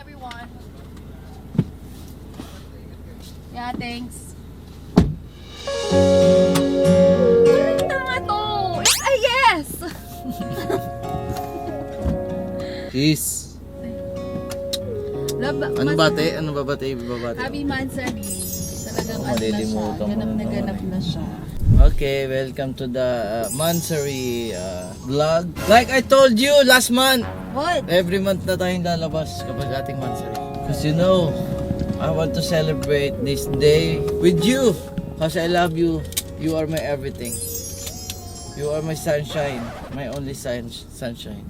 everyone. Yeah, thanks. Ay, yes! Sis, Lab- ano mas- bate? Ano ba bate? Babate? Happy Mansari. Talagang ano na siya. malilimutan mo Ganap na na naman ganap eh. na siya. Okay, welcome to the uh, Mansari uh, vlog. Like I told you last month, What? every month na tayong lalabas kapag ating Mansari. Because you know, I want to celebrate this day with you. Because I love you. You are my everything. You are my sunshine. My only sun sunshine.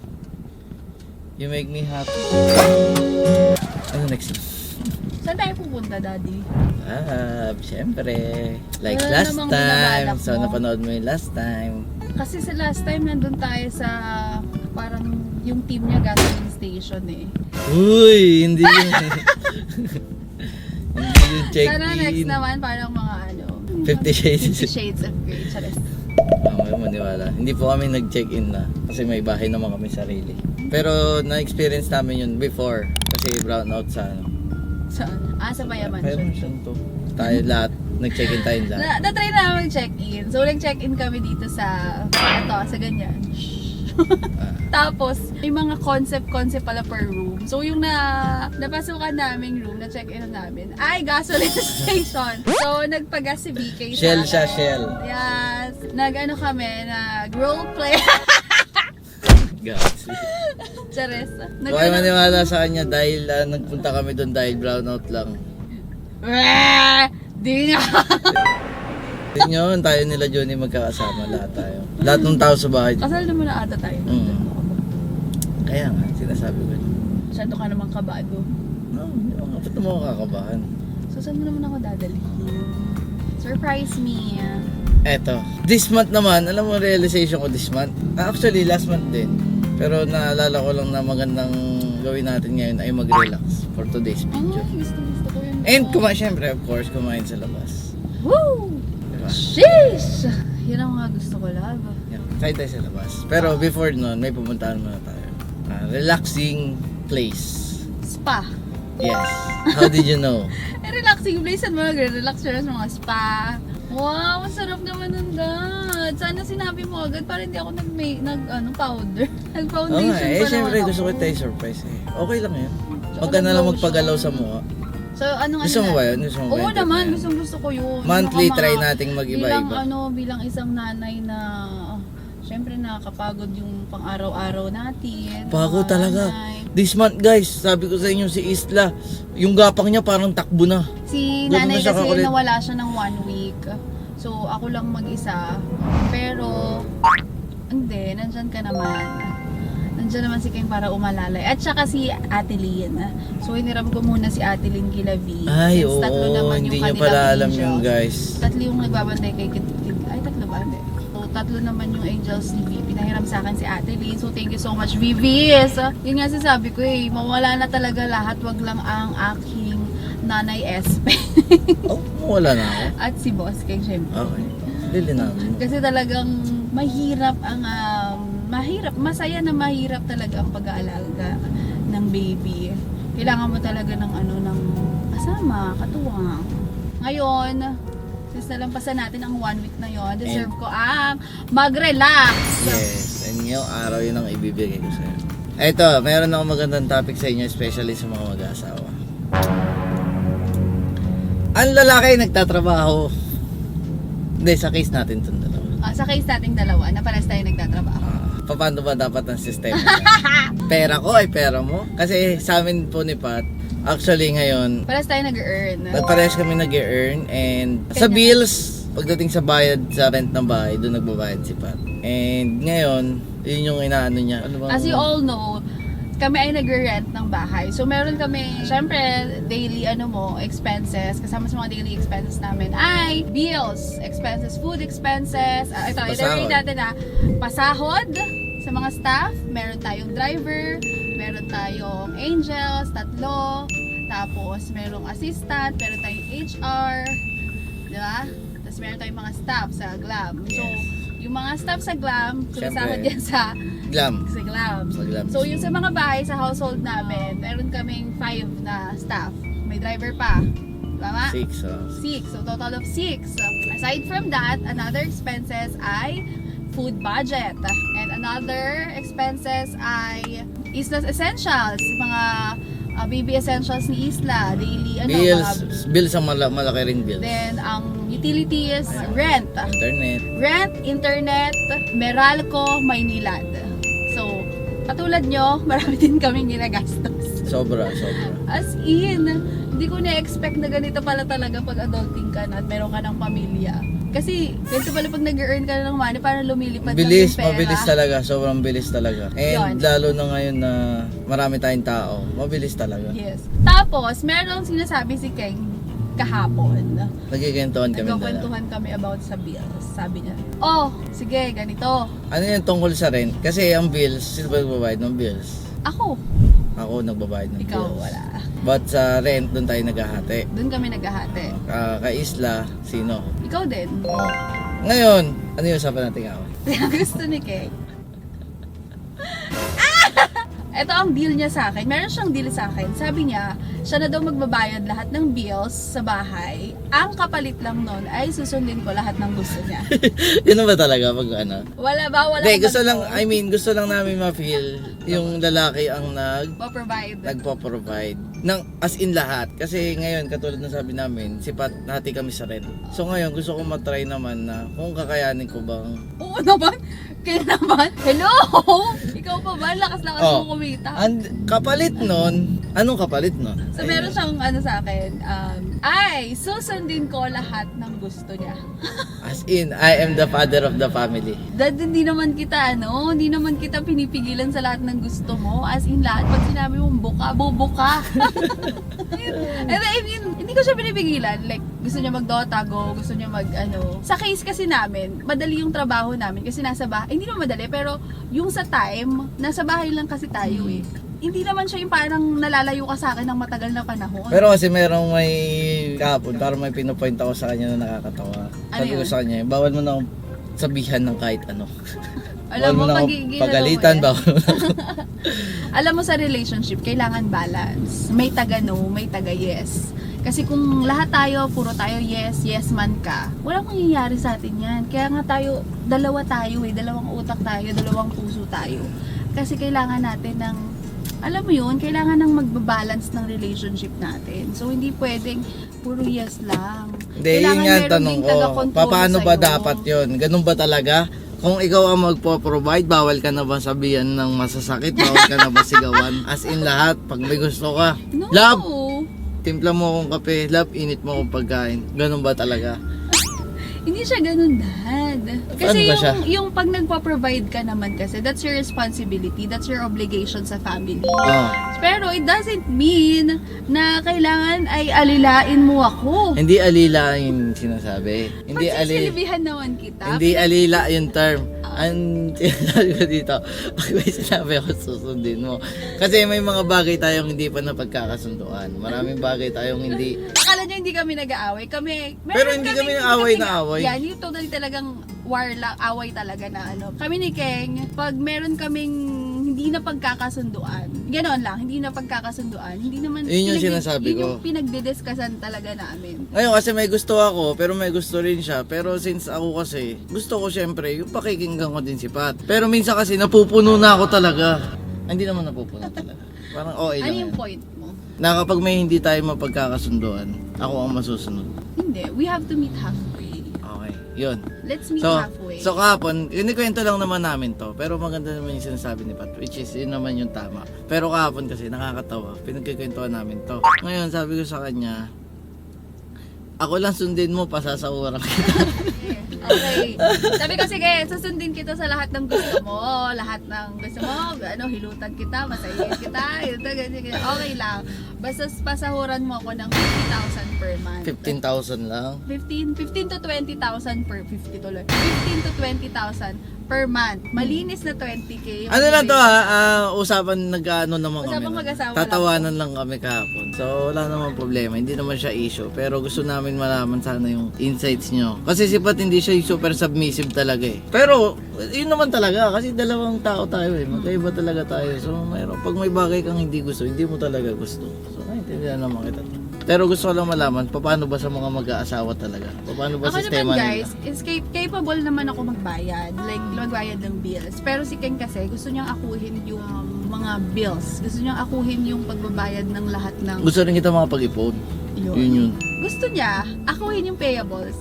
You make me happy. Ano next? Saan tayo pupunta, Daddy? Ah, syempre. Like Wala last time. So, napanood mo yung last time. Kasi sa last time nandun tayo sa parang yung team niya gasoline station eh. Uy, hindi yun. hindi yung check-in. Sana next naman parang mga ano. 50 Shades. Fifty Shades of Grey. Charis. Okay, maniwala. Hindi po kami nag-check-in na. Kasi may bahay naman kami sarili. Pero na-experience namin yun before. Kasi brown out sa ano. Saan? Ah, sa Payaman siya to. Tayo lahat. Nag-check-in tayo lahat. Na, na-try namin mag-check-in. So, nag-check-in kami dito sa, ito, sa ganyan. Ah. Tapos, may mga concept-concept pala per room. So, yung na, napasukan naming room, na-check-in namin, ay, gasoline station. So, nagpagas si BK sa Shell siya, akin. Shell. Yes. Nag-ano kami, nag roleplay. Guys. Chares. Huwag kayo maniwala sa kanya dahil ah, nagpunta kami doon dahil brown out lang. Weh! Di nga. Yun yun, tayo nila Johnny magkakasama lahat tayo. Lahat ng tao sa bahay. Kasal naman na ata tayo. Mm. Kaya nga, sinasabi ko. Masyado ka naman kabado. No, hindi mo kapit mo ako kakabahan. So, saan mo naman ako dadalhin? Surprise me. Eto, this month naman, alam mo realization ko this month? Ah, Actually, last month din. Pero naalala ko lang na magandang gawin natin ngayon ay mag-relax for today's Ay, video. gusto, gusto ko yun. And kumain, syempre, of course, kumain sa labas. Woo! Sheesh! Yan ang mga gusto ko, love. Yeah, kain tayo sa labas. Pero before nun, may pumuntahan muna tayo. Ah, relaxing place. Spa. Yes. How did you know? Eh, relaxing place. Saan mo nagre-relax sa mga spa? Wow, masarap naman nun, dad. Sana sinabi mo agad para hindi ako nag, nag ano, powder. Oo Nag-foundation nga, eh, pa syempre naman gusto ko ako. tayo surprise eh. Okay lang yun. Huwag ka na lang magpagalaw sa mukha. So, anong Gusto ano mo ba yun? Gusto mo ba Oo yung naman, na yun? gustong gusto ko yun. Monthly, Yung mga- try nating Bilang mag-iba-iba. ano, bilang isang nanay na Siyempre nakakapagod yung pang-araw-araw natin. Pagod Mga talaga. nanay. This month guys, sabi ko sa inyo si Isla, yung gapang niya parang takbo na. Si Ganun nanay na siya kasi kakulit. nawala siya ng one week. So, ako lang mag-isa. Pero, hindi, nandyan ka naman. Nandyan naman si King para umalalay. At saka si Ate Lynn. So, hiniram ko muna si Ate Lynn Gilavi. Ay, oo, tatlo naman hindi yung kanilang pala alam yun guys. Tatlo yung nagbabantay kay Kid- Ay, tatlo ba? Hindi. So, tatlo naman yung angels ni V. Pinahiram sa akin si Ate Lynn. So, thank you so much, Vivi. So, yun nga sasabi ko eh, mawala na talaga lahat. Wag lang ang aking nanay Espe. Oh, wala na ako. At si Boss King, syempre. Okay. Lilinawin mo. Kasi talagang mahirap ang, um, mahirap, masaya na mahirap talaga ang pag-aalaga ng baby. Kailangan mo talaga ng ano, ng kasama, katuwang. Ngayon, since nalampasan natin ang one week na yon, deserve ko ang mag-relax. Yes, and ngayong araw yun ang ibibigay ko sa'yo. Ito, meron ako magandang topic sa inyo, especially sa mga mag-asawa. Ang lalaki nagtatrabaho. Hindi, sa case natin itong dalawa. Ah, sa case nating dalawa, na pares tayo nagtatrabaho. Ah, paano ba dapat ang sistema? pera ko ay pera mo. Kasi sa amin po ni Pat, actually ngayon, Pares tayo nag-earn. parehas kami nag-earn and sa bills, pagdating sa bayad sa rent ng bahay, doon nagbabayad si Pat. And ngayon, yun yung inaano niya. Ano ba? As you all know, kami ay nag-rent ng bahay. So, meron kami, syempre, daily ano mo, expenses. Kasama sa mga daily expenses namin ay bills, expenses, food expenses. Uh, ito, Pasahod. i-read natin na pasahod sa mga staff. Meron tayong driver, meron tayong angels, tatlo. Tapos, merong assistant, meron tayong HR. Di ba? Tapos, meron tayong mga staff sa Glab. So, Yes. yung Yung mga staff sa glam, Siyempre. yan sa, Glam. sa glam. Sa glam. So yung sa mga bahay, sa household namin, meron kaming five na staff. May driver pa. Tama? Six. oh. Six. So total of six. Aside from that, another expenses ay food budget. And another expenses ay Isla's essentials. Mga uh, baby essentials ni Isla. Daily, ano, Bills. mga- Bills ang mala- malaki rin bills. Then, ang utilities, rent. Internet. Rent, internet, Meralco, Maynilad. So, katulad nyo, marami din kaming ginagastos. Sobra, sobra. As in, hindi ko na-expect na ganito pala talaga pag adulting ka na at meron ka ng pamilya. Kasi, ganito pala pag nag-earn ka ng money, parang lumilipad lang Bilis, yung pera. mabilis talaga. Sobrang bilis talaga. Yun. And lalo na ngayon na marami tayong tao, mabilis talaga. Yes. Tapos, meron sinasabi si Keng kahapon. Nagkikentuhan kami dala. Nagkakwentuhan kami about sa bills. Sabi niya, oh, sige, ganito. Ano yung tungkol sa rent? Kasi ang bills, sino ba nagbabayad ng bills? Ako, Ako nagbabayad ng ikaw, bills. wala. But sa rent, doon tayo naghahati. Doon kami naghahati. Uh, kay Isla, sino? Ikaw din. Ngayon, ano yung usapan natin ako? gusto ni Kay. Ito ang deal niya sa akin. Meron siyang deal sa akin. Sabi niya, siya na daw magbabayad lahat ng bills sa bahay. Ang kapalit lang nun ay susundin ko lahat ng gusto niya. Yun ba talaga pag ano? Wala ba? Wala ka gusto lang, I mean, gusto lang namin ma-feel yung lalaki ang nag Pa-provide. nagpo-provide ng as in lahat kasi ngayon katulad ng sabi namin sipat hati kami sa rent so ngayon gusto ko matry naman na kung kakayanin ko bang Oo naman. Kaya naman. Hello! Ikaw pa ba? Lakas-lakas Oh. mo kumita. and kapalit nun anong kapalit nun So meron siyang ano sa akin, um, ay, susundin ko lahat ng gusto niya. as in I am the father of the family Dad, hindi naman kita, ano, hindi naman kita pinipigilan sa lahat ng gusto mo. As in, lahat, pag sinabi mong buka, bubuka. And I mean, hindi ko siya pinipigilan. Like, gusto niya mag-Dota go, gusto niya mag, ano. Sa case kasi namin, madali yung trabaho namin kasi nasa bahay. Hindi naman madali, pero yung sa time, nasa bahay lang kasi tayo eh. Hindi naman siya yung parang nalalayo ka sa akin ng matagal na panahon. pero kasi merong may kahapon parang may pinupoint ako sa kanya na nakakatawa Ano sabi ko yun? sa kanya bawal mo na akong sabihan ng kahit ano Alam mo, mo na pagiging pagalitan ano mo eh. Alam mo sa relationship, kailangan balance. May taga no, may taga yes. Kasi kung lahat tayo, puro tayo yes, yes man ka, walang mangyayari sa atin yan. Kaya nga tayo, dalawa tayo eh, dalawang utak tayo, dalawang puso tayo. Kasi kailangan natin ng, alam mo yun, kailangan ng magbabalance ng relationship natin. So, hindi pwedeng puro yes lang. Hindi, yun nga tanong ko. Paano ba dapat yun? Ganun ba talaga? Kung ikaw ang magpo-provide, bawal ka na ba sabihan ng masasakit? Bawal ka na ba sigawan? As in lahat, pag may gusto ka. No! Love! Timpla mo akong kape. Love, init mo akong pagkain. Ganun ba talaga? Hindi siya ganun, Dad. Kasi ba yung, siya? yung pag nagpa-provide ka naman kasi, that's your responsibility, that's your obligation sa family. Oh. Pero it doesn't mean na kailangan ay alilain mo ako. Hindi alila yung sinasabi. Hindi Pagsisilbihan naman kita. hindi alila yung term. Ang sinasabi ko dito, pag may sinabi ako, susundin mo. Kasi may mga bagay tayong hindi pa napagkakasunduan. Maraming bagay tayong hindi Akala niya hindi kami nag-aaway. Kami, Pero hindi kami nag-away kami na away. Yan, yung totally talagang war lang, away talaga na ano. Kami ni Keng, pag meron kaming hindi na pagkakasunduan, ganoon lang, hindi na pagkakasunduan, hindi naman, Yun yung sinasabi yun ko. yung pinagdidiscusan talaga namin. Ngayon kasi may gusto ako, pero may gusto rin siya. Pero since ako kasi, gusto ko syempre, yung pakikinggan ko din si Pat. Pero minsan kasi napupuno na ako talaga. Ah, Hindi naman napupuno talaga. Parang okay Ano lang yung yun. point mo? Na kapag may hindi tayo mapagkakasunduan, ako ang masusunod. Hindi, we have to meet halfway. Yun. Let's meet So, halfway. so kahapon, kinikwento lang naman namin to. Pero maganda naman yung sinasabi ni Pat, which is yun naman yung tama. Pero kahapon kasi nakakatawa, pinagkikwentuhan namin to. Ngayon, sabi ko sa kanya, ako lang sundin mo, pasasawaran kita. Okay. Sabi ko, sige, susundin kita sa lahat ng gusto mo. Lahat ng gusto mo, ano, hilutan kita, masayin kita, ito, ganyan, ganyan. Okay lang. Basta pasahuran mo ako ng 50,000 per month. 15,000 lang. 15, 15 to 20,000 per 50 dollar. 15 to 20,000 per month. Malinis na 20k. Ano lang to ha, ah, usapan nag-ano naman kami. Usapang nun. mag-asawa Tatawanan lang kami kahapon. So wala naman problema, hindi naman siya issue. Pero gusto namin malaman sana yung insights nyo. Kasi si Pat hindi siya super submissive talaga eh. Pero yun naman talaga, kasi dalawang tao tayo eh. Magkaiba talaga tayo. So mayroon, pag may bagay kang hindi gusto, hindi mo talaga gusto. So naiintindihan naman kita. Pero gusto ko lang malaman, paano ba sa mga mag-aasawa talaga? Paano ba Ako sistema naman guys, nila? is cap- capable naman ako magbayad. Like, magbayad ng bills. Pero si Ken kasi, gusto niyang akuhin yung mga bills. Gusto niyang akuhin yung pagbabayad ng lahat ng Gusto rin kita makapag-ipon. yun. Yun yun. Gusto niya, akuhin yung payables.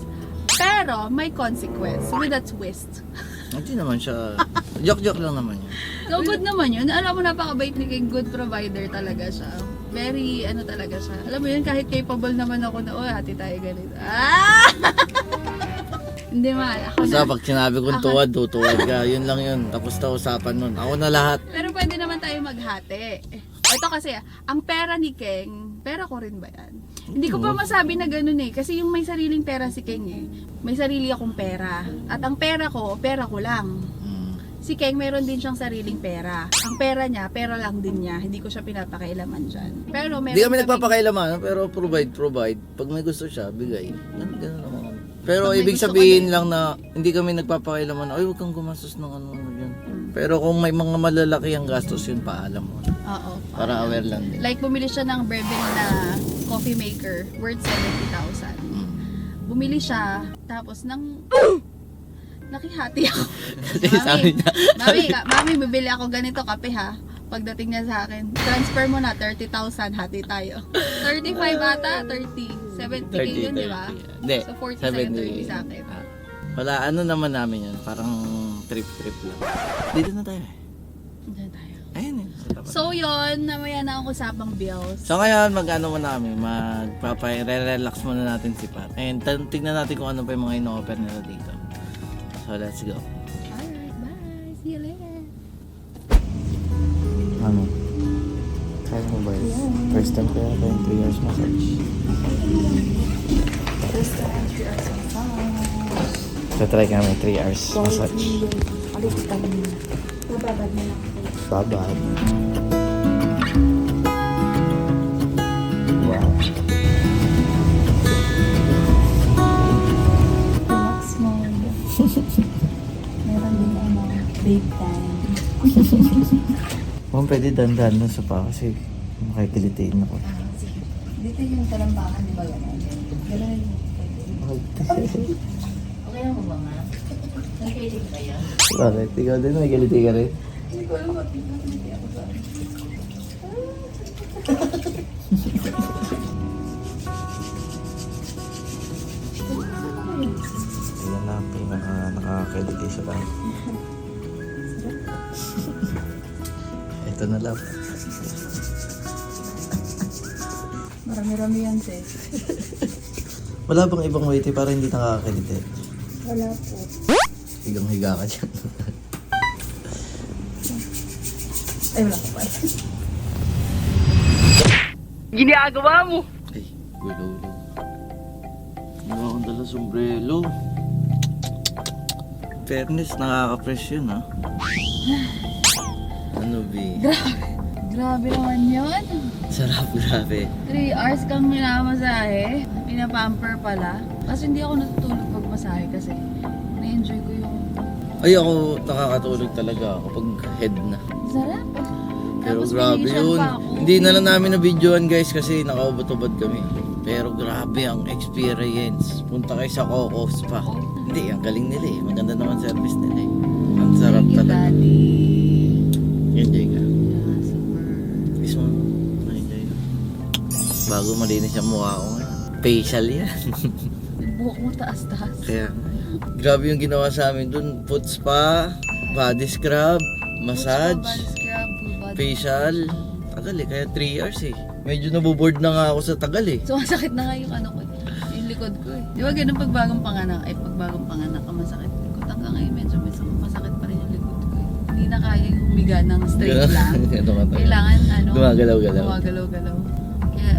Pero, may consequence with a twist. Hindi naman siya, joke-joke lang naman yun. So, good naman yun. Alam mo, napakabait ni King. Good provider talaga siya. Very, ano talaga siya. Alam mo yun, kahit capable naman ako na, oh, hati tayo ganito. Ah! Hindi man, ako Basta na. pag sinabi kong tuwad, tutuwad ka. Yun lang yun. Tapos na usapan nun. Ako na lahat. Pero pwede naman tayo maghati. Ito kasi, ang pera ni King, pera ko rin ba yan? Hindi ko pa masabi na ganun eh. Kasi yung may sariling pera si King eh. May sarili akong pera. At ang pera ko, pera ko lang. Mm. Si King meron din siyang sariling pera. Ang pera niya, pera lang din niya. Hindi ko siya pinapakailaman dyan. Pero meron Hindi kami kaming- nagpapakailaman, pero provide, provide. Pag may gusto siya, bigay. Ganun, ganun kami. Pero may ibig gusto ka sabihin lang na hindi kami nagpapakailaman, ay huwag kang gumastos ng ano, ano. Mm. Pero kung may mga malalaki ang gastos yun, paalam mo. Oo. Para aware lang din. Like, bumili siya ng Burberry na coffee maker worth 70,000. Mm. Bumili siya, tapos nang... nakihati ako. Kasi sabi niya, Mami, ka- mami, bibili ako ganito kape ha. Pagdating niya sa akin, transfer mo na 30,000, hati tayo. 35 ata, 30. 70k yun, di ba? 30. Hindi, So 40 sa'yo, 30 sa akin. Ah. Wala, ano naman namin yun, parang trip-trip lang. Dito na tayo eh. Diyan tayo. Ayun eh. sa tapat. So yun, namaya na ang usapang bills. So ngayon, mag-ano muna kami, magpapa-relax muna natin si Pat. And t- tignan natin kung ano pa yung mga ino-offer nila dito. So let's go. Alright, bye. See you later. Ano? Kaya mo ba yun? First time kaya tayo yung 3 years massage. First time, 3 hours massage. So try kami 3 hours massage. Alis ka na. Mababad na. Babad. Wow. Relax mo. Meron din ano, babe time. Ma'am, pwede dandan na sa pa kasi makikilitiin ako. Dito yung talambakan, di ba gano'n? Gano'n yung Okay lang mo ba, ma'am? Nagkilig ba yan? Bakit? Ikaw din, may kiliti ka rin. Hindi ko alam bakit hindi ako sa... Yan na, pinaka nakakiliti sa tayo. Ito na lang. Marami-rami yan, sis. Wala bang ibang way para hindi nakakakiliti? Wala po. Higang higa ka dyan. Ay, wala ko pa. Ay, gulo ulo. Wala akong dala sombrero. Fairness, nakaka-fresh yun ha. Ano bi? Grabe naman yun. Sarap, grabe. 3 hours kang minamasahe. Pinapamper pala. Kasi hindi ako natutulog pag masahe kasi na-enjoy ko yung Ay, ako nakakatulog talaga ako pag head na. sarap. Pero Tapos grabe yun. Hindi na lang namin na videoan guys kasi nakaubot-ubad kami. Pero grabe ang experience. Punta kayo sa Coco Spa. Hindi, ang galing nila eh. Maganda naman service nila eh. Ang sarap talaga. Daddy. Enjoy ka. Yeah, super. Kiss mo. Na-enjoy ka. Bago malinis yung mukha ko ngayon. Facial yan. Buhok mo taas-taas. Kaya, grabe yung ginawa sa amin dun. Foot spa, body scrub, massage, Body scrub, full body. facial. Tagal eh, kaya 3 hours eh. Medyo naboboard na nga ako sa tagal eh. Sumasakit na nga yung ano ko, yung likod ko eh. Di ba ganun pag bagong panganak, ay pag bagong panganak ka masakit humiga ng straight lang. Ka. Kailangan ano, Gumagalaw-galaw. gumagalaw-galaw. Kaya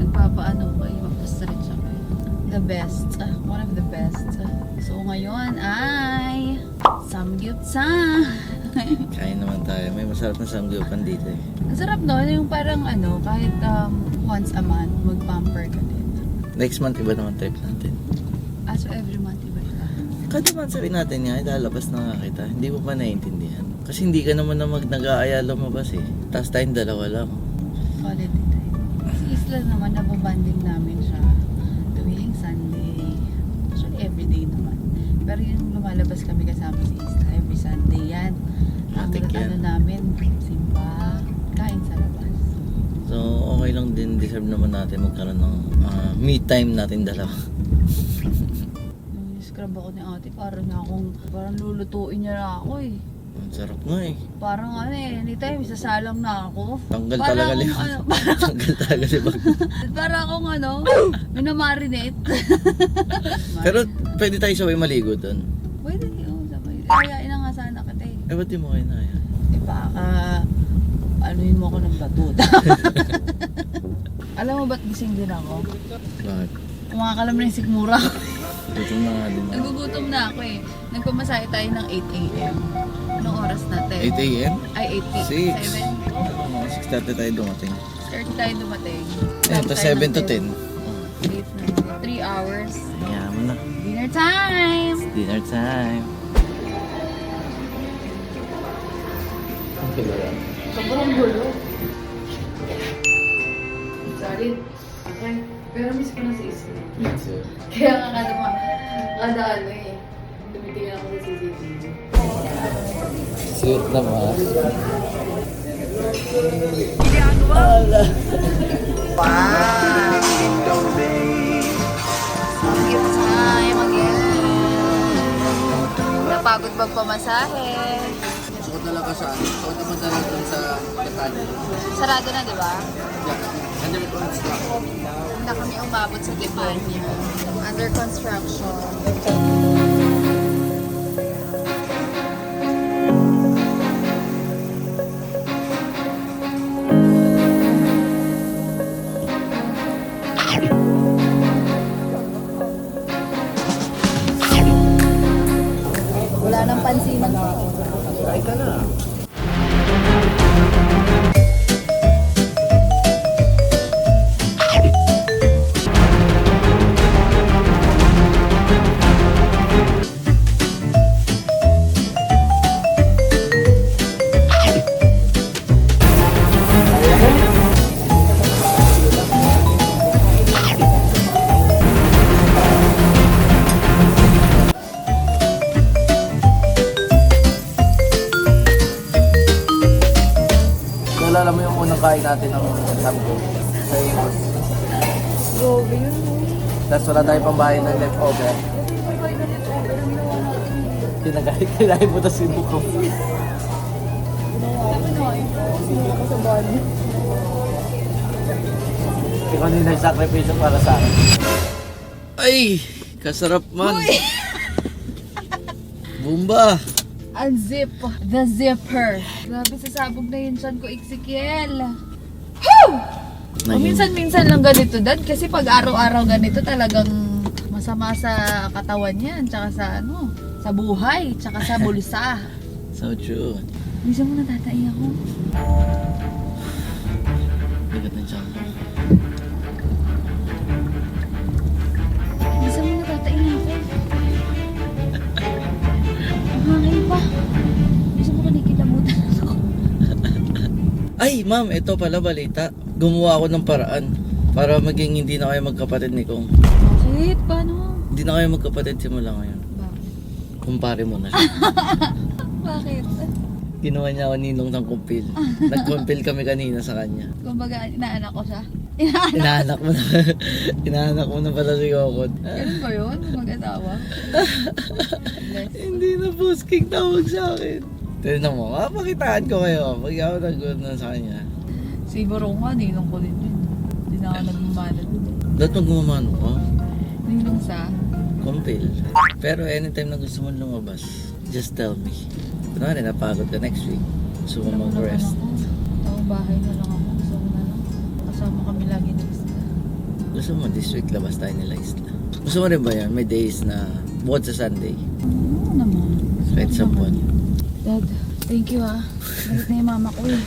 nagpapaano ko eh, magpa-stretch ako. The best, ah, one of the best. So ngayon ay Samgyupsal. Kain naman tayo. May masarap na samgyupan dito eh. Ang sarap no, yung parang ano, kahit um, once a month, mag-pamper ka din. Next month, iba naman trip natin. Ah, so every month, iba iba. Kada month sabi natin nga, ilalabas na nga kita. Hindi mo pa naiintindihan. Kasi hindi ka naman na mag nag-aaya lumabas eh. Tapos tayong dalawa lang. Holiday time. Si Isla naman, nababanding namin siya tuwing Sunday. Actually, everyday naman. Pero yung lumalabas kami kasama si Isla, every Sunday yan. Ang Matik ano yan. namin, simba, kain sa labas. So, okay lang din. Deserve naman natin magkaroon ng ah, me time natin dalawa. Nung scrub ako ni ate, parang na akong, parang lulutuin niya na ako eh. Ang sarap nga eh. Parang ano eh, anytime isasalang na ako. Tanggal Parang talaga libag. ano, Tanggal talaga libag. Parang akong ano, minamarinate. Pero pwede tayo sabay maligo doon. Pwede, oo, sabay. Kaya ina nga sana kita eh. Eh, ba't di mo kayo na yan? Eh baka, anuin mo ako ng batuta. Alam mo ba't gising din ako? Bakit? Kumakalam na yung sikmura ko. Gutom na nga din ako. Nagugutom na ako eh. Nagpamasahe tayo ng 8 a.m. Anong oras natin? 8 a.m.? Ay, 8 p.m. Six. 7. Mga 6.30 tayo dumating. 30 tayo dumating. Eh, to 7 to 10. 3 hours. Yaman na. Dinner time! Dinner time. Sobrang gulo. Sorry. Okay. Pero miss ko na si Isla. Me too. Kaya nga kada mga, kada ano eh. Tumitingin ako sa CCTV. Sweet naman. Ala. Give time again. Napagod magpamasahe. Ko talaga sa ano. Gusto ko naman talaga dun sa Catania. Sarado na, di ba? Under construction. Hindi na kami umabot sa Demanya. Under construction. Natin ng samgo sa Imus. Grabe yun. Tapos wala tayong pambahay ng leftover. Kinagay, kinain mo na sinuko. Ikaw nila yung sakripisyo para sa akin. Ay! Kasarap man! Bumba! Unzip the zipper. Grabe sasabog na yun dyan ko, Ezekiel. O, minsan-minsan lang ganito, Dad. Kasi pag araw-araw ganito, talagang masama sa katawan yan. Tsaka sa ano, sa buhay. Tsaka sa bulsa. So true. Minsan mo natatai ako. Ay, ma'am, ito pala balita. Gumawa ako ng paraan para maging hindi na kayo magkapatid ni Kong. Bakit? Paano? Hindi na kayo magkapatid simula ngayon. Bakit? Kumpare mo na siya. Bakit? Ginawa niya ako ninong ng kumpil. Nag-kumpil kami kanina sa kanya. Kumbaga, inaanak ko siya. Inaanak. Inaanak mo na. Inaanak mo na pala si Kokot. Ganun ba yun? Mag-asawa? Bless. Hindi na busking tawag sa akin. Tignan mo, mapakitaan ko kayo. Pag ako nag na sa kanya. Siguro nga, ninong ko din yun. Hindi na ako eh. Dapat magmamano ka. Ninong sa... Kumpil. Pero anytime na gusto mo lumabas, just tell me. Kunwari, napagod ka next week. Gusto mo mag-rest. Taong bahay na lang ako. Gusto ko na lang. Kasama kami lagi ng isla. Gusto mo this week labas tayo nila isla. Gusto mo rin ba yan? May days na bukod sa Sunday. Oo naman. Kahit sa buwan. Dad, thank you ah. Balik na yung mama ko eh.